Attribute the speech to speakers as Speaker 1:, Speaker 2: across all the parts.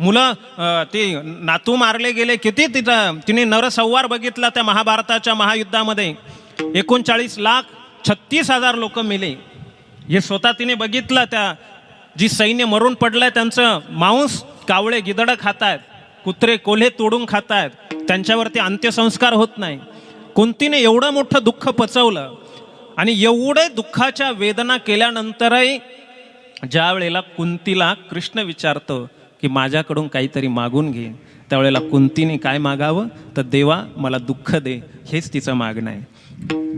Speaker 1: मुलं ते नातू मारले गेले किती तिथं तिने नरसंवार बघितला त्या महाभारताच्या महायुद्धामध्ये. एकोणचाळीस लाख छत्तीस हजार लोक मेले. हे स्वतः तिने बघितलं त्या जी सैन्य मरून पडलंय त्यांचं मांस कावळे गिदडं खातायत कुत्रे कोल्हे तोडून खातायत त्यांच्यावरती अंत्यसंस्कार होत नाही. कुंतीने एवढं मोठं दुःख पचवलं आणि एवढे दुःखाच्या वेदना केल्यानंतरही ज्या वेळेला कुंतीला कृष्ण विचारतो की माझ्याकडून काहीतरी मागून घे. त्यावेळेला कुंतीने काय मागावं? तर देवा मला दुःख दे. हेच तिचं मागणं आहे.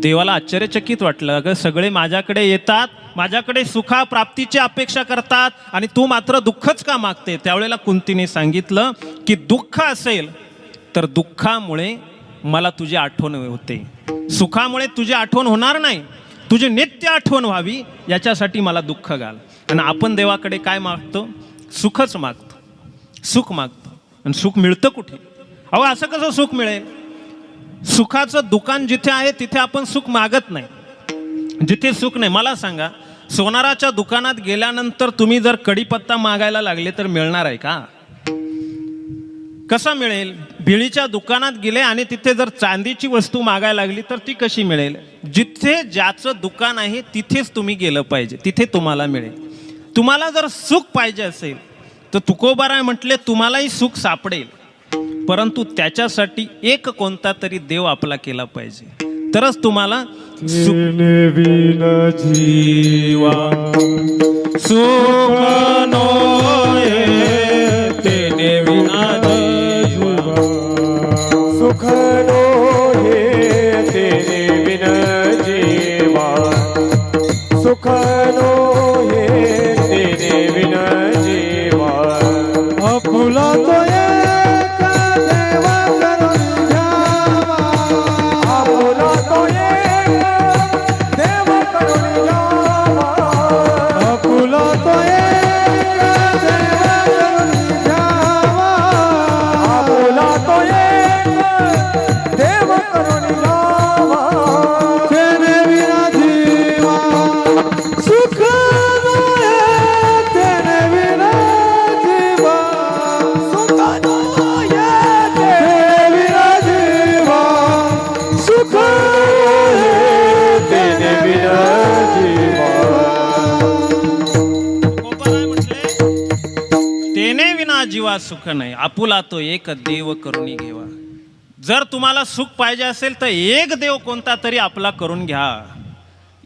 Speaker 1: देवाला आश्चर्यचकित वाटलं. अगं सगळे माझ्याकडे येतात माझ्याकडे सुखा प्राप्तीची अपेक्षा करतात आणि तू मात्र दुःखच का मागते? त्यावेळेला कुंतीने सांगितलं की दुःख असेल तर दुःखामुळे मला तुझी आठवण होते. सुखामुळे तुझी आठवण होणार नाही. तुझी नित्य आठवण व्हावी याच्यासाठी मला दुःख घाल. आणि आपण देवाकडे काय मागतो? सुखच मागतो. सुख मागतो. आणि सुख मिळतं कुठे? अहो असं कसं सुख मिळेल? सुखाचं दुकान जिथे आहे तिथे आपण सुख मागत नाही. जिथे सुख नाही मला सांगा सोनाराच्या दुकानात गेल्यानंतर तुम्ही जर कडीपत्ता मागायला लागले तर मिळणार आहे का? कसा मिळेल? भिळीच्या दुकानात गेले आणि तिथे जर चांदीची वस्तू मागायला लागली तर ती कशी मिळेल? जिथे ज्याचं दुकान आहे तिथेच तुम्ही गेलं पाहिजे. तिथे तुम्हाला मिळेल. तुम्हाला जर सुख पाहिजे असेल तर तुकोबाराय म्हटले तुम्हालाही सुख सापडेल परंतु त्याच्यासाठी एक कोणता तरी देव आपला केला पाहिजे. तरच तुम्हाला सुख
Speaker 2: जीवा
Speaker 1: सुख विना
Speaker 2: सुख
Speaker 1: नाही. आपुला तो एक देव करून घेवा. जर तुम्हाला सुख पाहिजे असेल तर एक देव कोणता तरी आपला करून घ्या.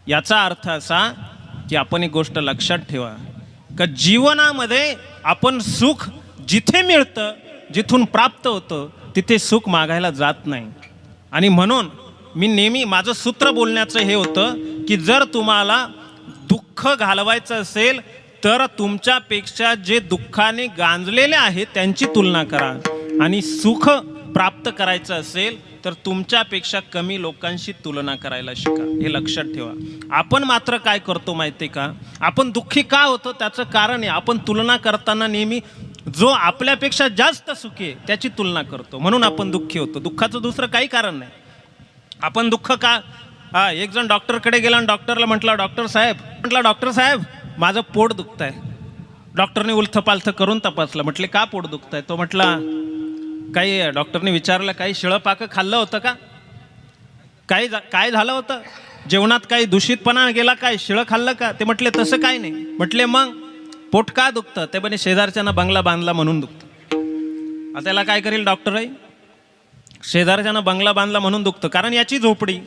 Speaker 1: याचा अर्थ असा की आपण एक गोष्ट लक्षात ठेवा का जीवनामध्ये आपण सुख जिथे मिळतं जिथून प्राप्त होतं तिथे सुख मागायला जात नाही. आणि म्हणून मी नेहमी माझं सूत्र बोलण्याचं हे होतं की जर तुम्हाला दुःख घालवायचं असेल तर तुमच्यापेक्षा जे दुःखाने गांजलेले आहेत त्यांची तुलना करा. आणि सुख प्राप्त करायचं असेल तर तुमच्यापेक्षा कमी लोकांशी तुलना करायला शिका. हे लक्षात ठेवा. आपण मात्र काय करतो माहिती आहे का? आपण दुःखी का होतो त्याचं कारण आहे आपण तुलना करताना नेहमी जो आपल्यापेक्षा जास्त सुखी आहे त्याची तुलना करतो. म्हणून आपण दुःखी होतो. दुःखाचं दुसरं काही कारण नाही. आपण दुःख का? हा एक जण डॉक्टरकडे गेला आणि डॉक्टरला म्हटला डॉक्टर साहेब म्हटलं डॉक्टर साहेब माझं पोट दुखत आहे डॉक्टरने उलथं पालथं करून तपासलं. म्हटले का पोट दुखत आहे तो म्हटला काही डॉक्टरने विचारलं काही शिळं पाकं खाल्लं होतं का? काही काय झालं होतं? जेवणात काही दूषितपणा गेला काय? शिळं खाल्लं का? ते म्हटले तसं काय नाही. म्हटले मग पोट का दुखतं? ते म्हणे शेजारच्यानं बंगला बांधला म्हणून दुखतं. आता त्याला काय करेल डॉक्टर आहे शेजारच्यानं बंगला बांधला म्हणून दुखतं. कारण याची झोपडी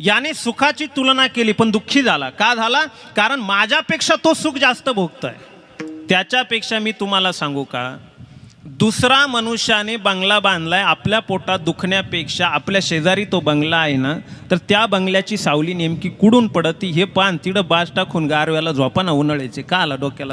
Speaker 1: याने सुखाची तुलना केली पण दुःखी झाला. का झाला? कारण माझ्यापेक्षा तो सुख जास्त भोगतोय. त्याच्यापेक्षा मी तुम्हाला सांगू का? दुसरा मनुष्याने बंगला बांधलाय आपल्या पोटात दुखण्यापेक्षा आपल्या शेजारी तो बंगला आहे ना तर त्या बंगल्याची सावली नेमकी कुडून पडती? हे पान तिडं बाज टाकून गारव्याला झोपाना उन्हाळ्याचे. का आला डोक्याला?